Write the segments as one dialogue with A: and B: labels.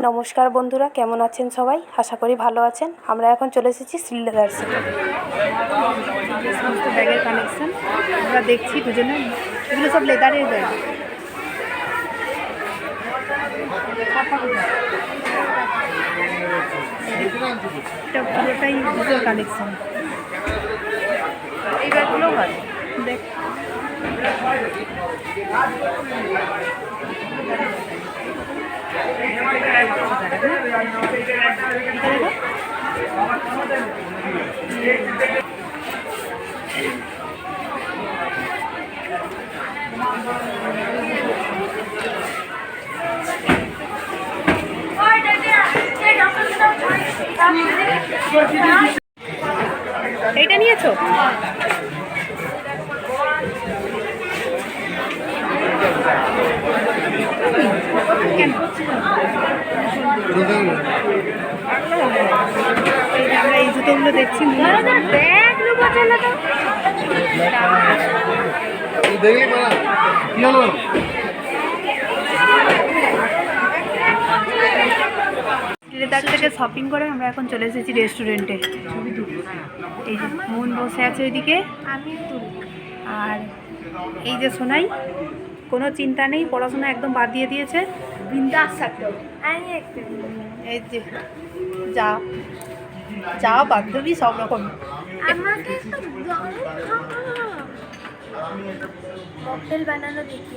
A: নমস্কার বন্ধুরা, কেমন আছেন সবাই? আশা করি ভালো আছেন। আমরা এখন চলে এসেছি শ্রীলেদার্সে
B: সমস্ত ব্যাগের কালেকশন আমরা দেখছি দুজনে। এগুলো সব লেদারের ব্যাগ এটা দেখ। এইটা নিয়েছো কেন এই যে আমরা এই জুতোগুলো দেখছি ব্যাগ নেব চলে তো
C: দেখলি মারা কি হলো
B: লেদার থেকে শপিং করে আমরা এখন চলে এসেছি রেস্টুরেন্টে এই মন বসে আছে ওইদিকে। আর এই যে সোনাই কোনো চিন্তা নেই পড়াশোনা একদম বাদ দিয়ে দিয়েছে।
A: বিন্দাস থাকতো আমি
B: এই যে যা যা বান্ধবী সব রকম।
A: আমাকে মকটেল বানানো দেখি।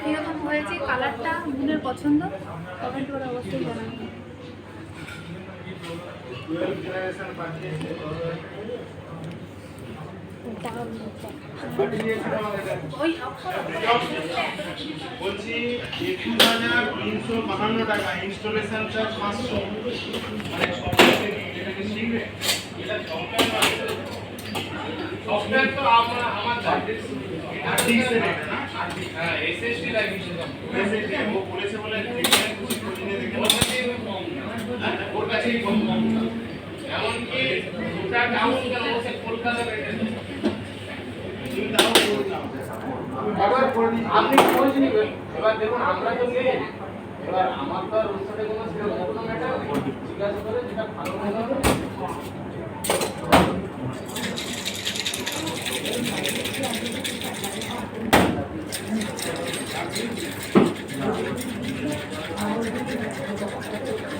B: কীরকম হয়েছে? কালারটা মনের পছন্দ? কমেন্ট করে অবশ্যই জানাবেন।
D: বলছি বাহান্ন টাকা ইনস্টলেশন চার্জ মানে এটা এমনকি ওটা ডাউন গেল সে কলকাতা বেটে তুমি তাও করে দাও এবার করে দিন আপনি খোঁজ নেবেন এবার দেখুন আমরা তো নেই এবার আমার তো আর ওর সাথে কোনো জিজ্ঞাসা করে যেটা ভালো হবে। Thank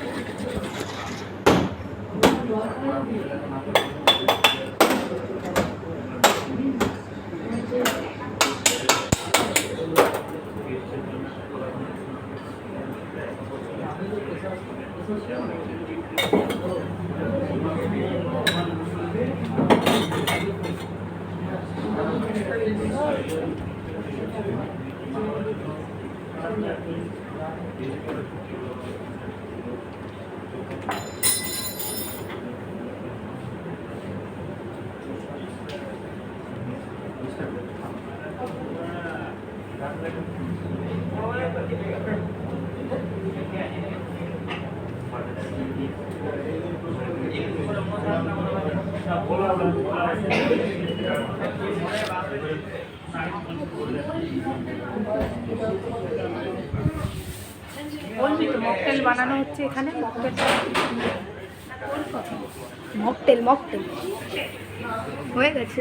D: you.
B: বলবি তো মকটেল বানানো হচ্ছে এখানে মকটেল মকটেল মকটেল। হয়ে গেছে।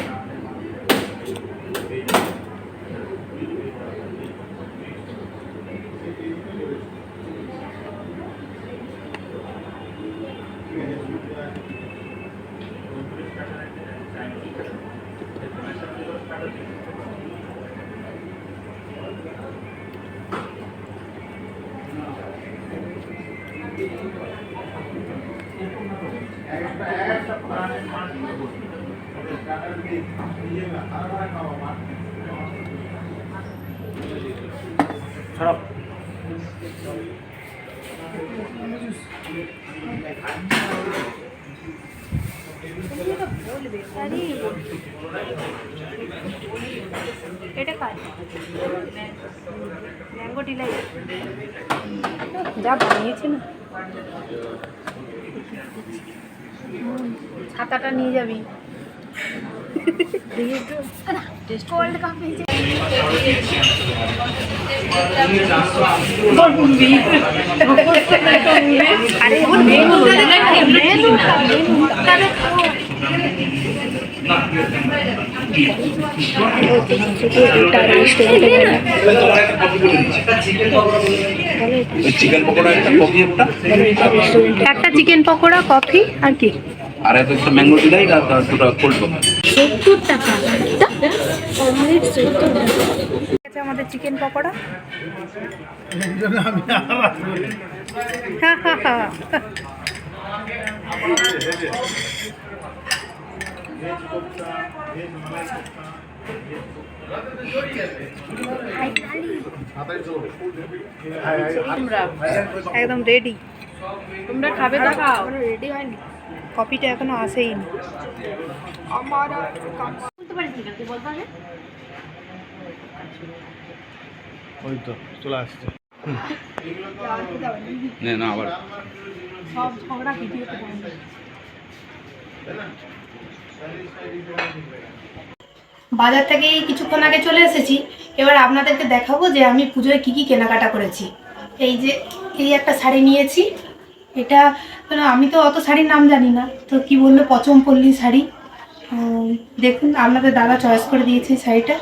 B: এটা কাজ ম্যাঙ্গো ডিলাই
A: যা বানিয়েছে না।
B: ছাতাটা নিয়ে যাবি।
E: একটা?
B: চিকেন পকোড়া কফি আর কি
E: আর একটা হচ্ছে ম্যাঙ্গো আর দুটো কোল্ড কফি
B: আছে আমাদের চিকেন পকোড়া
C: আমি আবার বলি।
B: হা হা হা একদম রেডি তোমরা খাবে তো খাও। রেডি হয়নি। কপিটা এখনও আসেইনি
C: ওই তো চলে আসছে।
E: না না আবার।
B: সব ঝগড়া ভিডিওতে বাজার থেকে কিছুক্ষণ আগে চলে এসেছি। এবার আপনাদেরকে দেখাবো যে আমি পুজোয় কি কি কেনাকাটা করেছি। এই যে এই একটা শাড়ি নিয়েছি। এটা মানে আমি তো অত শাড়ির নাম জানি না। তো কি বলল পচমপল্লী শাড়ি? দেখুন, আপনাদের দাদা চয়েস করে দিয়েছে শাড়িটা।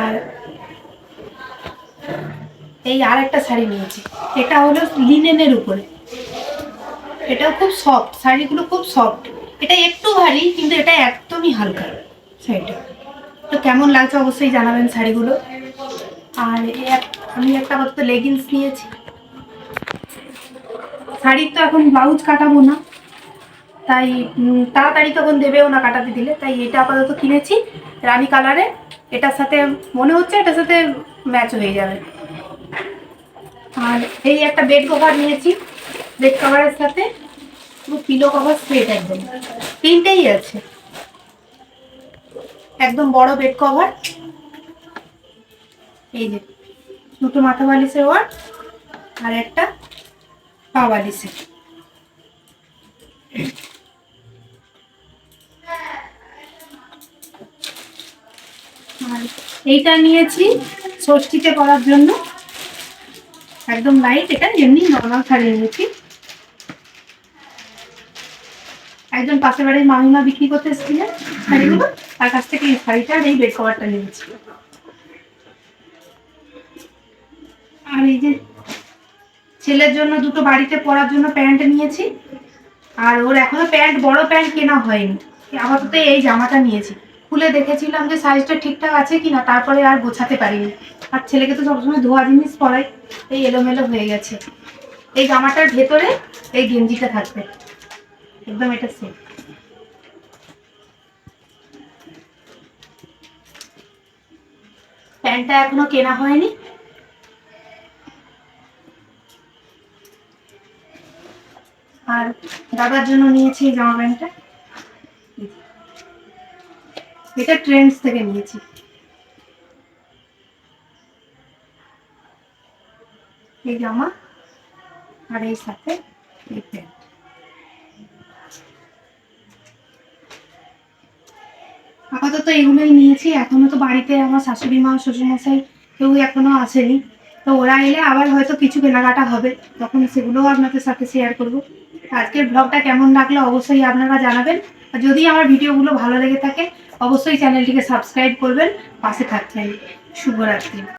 B: আর এই আর একটা শাড়ি নিয়েছি। এটা হলো লিনেনের উপরে। এটাও খুব সফট শাড়িগুলো খুব সফট এটা একটু ভারী, কিন্তু এটা একদমই হালকা শাড়িটা। তো কেমন লাগছে অবশ্যই জানাবেন শাড়িগুলো। আর আমি একটা আপাতত লেগিংস নিয়েছি। শাড়ির তো এখন ব্লাউজ কাটাবো না। তাই তাড়াতাড়ি তখন দেবেও না কাটাতে দিলে। তাই এটা আপাতত কিনেছি রানী কালারে। এটার সাথে মনে হচ্ছে এটার সাথে ম্যাচ হয়ে যাবে। আর এই একটা বেড কভার নিয়েছি। বেড কভারের সাথে পিলো কভার সেট একদম। তিনটেই আছে। একদম বড় বেড কভার এই যে, দুটো মাথা বালিশের ওয়ার আর একটা পা বালিশের আর এইটা নিয়েছি ষষ্ঠীতে পরার জন্য। একদম লাইট এটা এমনি নর্মাল শাড়ি নিয়েছি একজন পাশের বাড়ির মামিমা বিক্রি করতে এসেছিলেন শাড়িগুলো। তার কাছ থেকে এই শাড়িটা এই বেড কভারটা নিয়েছি। আর এই যে ছেলের জন্য দুটো বাড়িতে পরার জন্য প্যান্ট নিয়েছি। আর ওর এখনও প্যান্ট, বড় প্যান্ট কেনা হয়নি। আপাতত এই জামাটা নিয়েছি। খুলে দেখেছিলাম যে সাইজটা ঠিকঠাক আছে কিনা, তারপরে আর গোছাতে পারিনি। আর ছেলেকে তো সবসময় ধোয়া জিনিস পরাই, এই এলোমেলো হয়ে গেছে। এই জামাটার ভেতরে এই গেঞ্জিটা থাকবে। একদম এটা সেম প্যান্টটা এখনও কেনা হয়নি। আর দাদার জন্য নিয়েছি জামা প্যান্টটা। এটা ট্রেন্ডস থেকে নিয়েছি। এই জামা আর এই সাথে এই প্যান্ট। আপাতত এগুলোই নিয়েছি। এখনও তো বাড়িতে আমার শাশুড়ি মা, শ্বশুরমশাই কেউ এখনও আসেনি। তো ওরা এলে আবার হয়তো কিছু কেনাকাটা হবে। তখন সেগুলোও আপনাদের সাথে শেয়ার করব। আজকের ব্লগটা কেমন লাগল অবশ্যই আপনারা জানাবেন। আর যদি আমার ভিডিওগুলো ভালো লেগে থাকে, অবশ্যই চ্যানেলটিকে সাবস্ক্রাইব করবেন। পাশে থাকবেন। শুভরাত্রি।